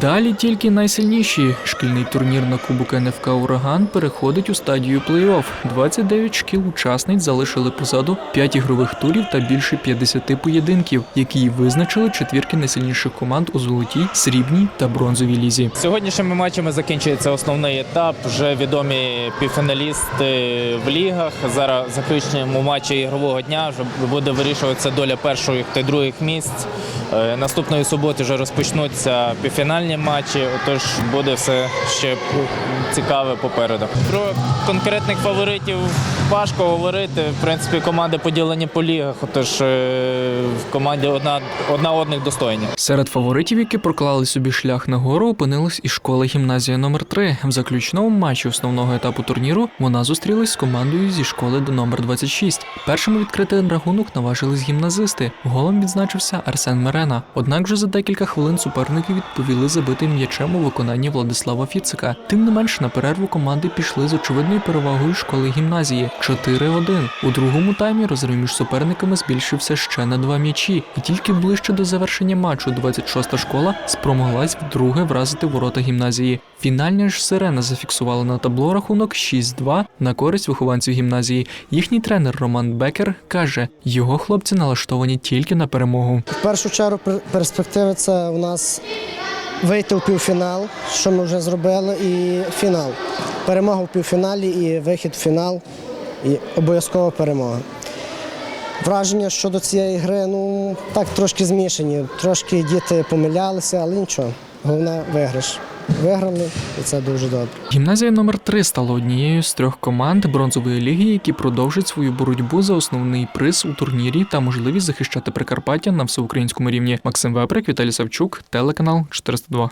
Далі тільки найсильніші. Шкільний турнір на Кубок НФК Ураган переходить у стадію плей-офф. 29 шкіл учасниць залишили позаду 5 ігрових турів та більше 50 поєдинків, які визначили четвірки найсильніших команд у золотій, срібній та бронзовій лізі. Сьогоднішніми матчами закінчується основний етап. Вже відомі півфіналісти в лігах. Зараз заключному матчі ігрового дня вже буде вирішуватися доля перших та других місць. Е, Наступної суботи вже розпочнуться півфінальні матчі. Отож буде все ще цікаве попереду. Про конкретних фаворитів важко говорити. В принципі, команди поділені по лігах. Отож е, в команді одна одна одних достойні. Серед фаворитів, які проклали собі шлях нагору, опинилась і школа гімназія номер 3 В заключному матчі основного етапу турніру вона зустрілась з командою зі школи до номер 26 Першими відкрити рахунок наважились гімназисти. Голом відзначився Арсен Мерена. Однак вже за декілька хвилин суперники відповіли забитим м'ячем у виконанні Владислава Фіцика. Тим не менш на перерву команди пішли з очевидною перевагою школи гімназії 4-1. У другому таймі розрив між суперниками збільшився ще на два м'ячі, і тільки ближче до завершення матчу 26-та школа спромоглась вдруге вразити ворота гімназії. Фінальна ж сирена зафіксувала на табло рахунок 6-2 на користь вихованців гімназії. Їхній тренер Роман Бекер каже, його хлопці налаштовані тільки на перемогу. В першу чергу пер- перспективи це у нас вийти у півфінал, що ми вже зробили, і фінал. Перемога в півфіналі і вихід в фінал, і обов'язкова перемога. Враження щодо цієї гри, ну так трошки змішані. Трошки діти помилялися, але нічого. Головне виграш. Виграли, і це дуже добре. Гімназія номер 3 стала однією з трьох команд бронзової ліги, які продовжать свою боротьбу за основний приз у турнірі та можливість захищати Прикарпаття на всеукраїнському рівні. Максим Веприк, Віталій Савчук, телеканал 402.